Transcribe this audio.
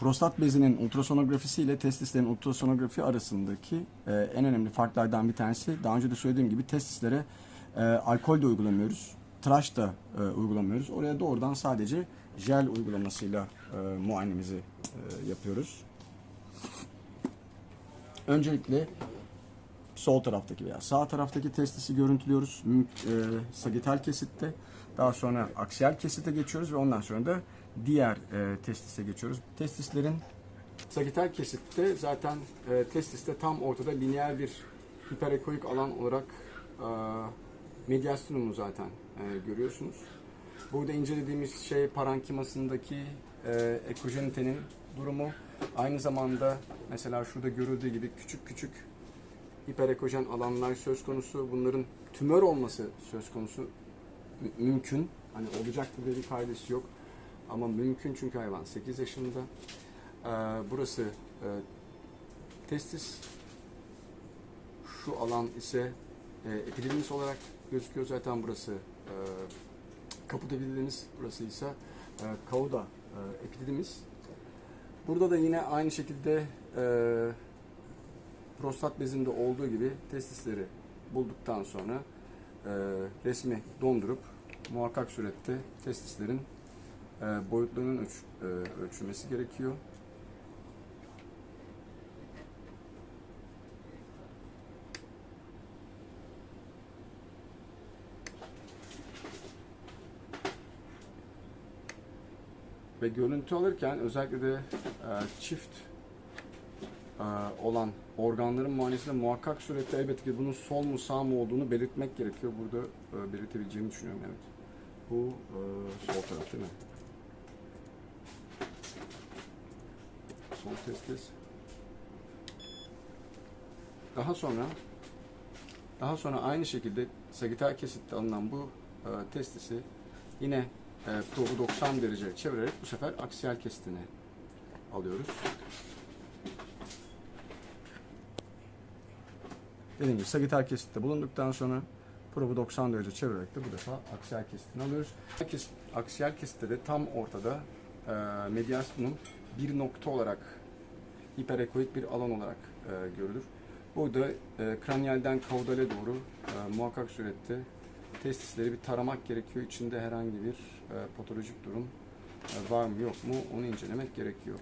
Prostat bezinin ultrasonografisi ile testislerin ultrasonografi arasındaki e, en önemli farklardan bir tanesi daha önce de söylediğim gibi testislere e, alkol de uygulamıyoruz. Tıraş da e, uygulamıyoruz. Oraya doğrudan sadece jel uygulamasıyla e, muayenemizi e, yapıyoruz. Öncelikle sol taraftaki veya sağ taraftaki testisi görüntülüyoruz. E, sagital kesitte. Daha sonra aksiyel kesite geçiyoruz ve ondan sonra da diğer e, testise geçiyoruz. Testislerin sagital kesitte zaten e, testiste tam ortada lineer bir hiperekoik alan olarak e, mediastinumu zaten e, görüyorsunuz. Burada incelediğimiz şey parenkimasındaki e, ekojenitenin durumu. Aynı zamanda mesela şurada görüldüğü gibi küçük küçük hiperekojen alanlar söz konusu. Bunların tümör olması söz konusu mü- mümkün. Hani olacaktır diye bir kaidesi yok. Ama mümkün çünkü hayvan 8 yaşında. Ee, burası e, testis. Şu alan ise e, olarak gözüküyor zaten burası e, kaput epididymis. Burası ise e, kauda e. Burada da yine aynı şekilde e, prostat bezinde olduğu gibi testisleri bulduktan sonra e, resmi dondurup muhakkak surette testislerin e, boyutlarının ölç, e, ölçülmesi gerekiyor. Ve görüntü alırken özellikle de e, çift olan organların muayenesinde muhakkak surette elbette ki bunun sol mu sağ mı olduğunu belirtmek gerekiyor. Burada e, belirtebileceğimi düşünüyorum evet. Bu e, sol taraf değil mi? Sol testis. Daha sonra daha sonra aynı şekilde sagital kesitte alınan bu e, testisi yine e, probu 90 derece çevirerek bu sefer aksiyel kesitine alıyoruz. Dediğim gibi sagital kesitte bulunduktan sonra probu 90 derece çevirerek de bu defa aksiyel kesitini alıyoruz. Kes- Aksiyel kesitte de tam ortada e, mediastinum bir nokta olarak hiperekoik bir alan olarak e, görülür. Burada e, kranyalden kaudale doğru e, muhakkak surette testisleri bir taramak gerekiyor. İçinde herhangi bir e, patolojik durum e, var mı yok mu onu incelemek gerekiyor.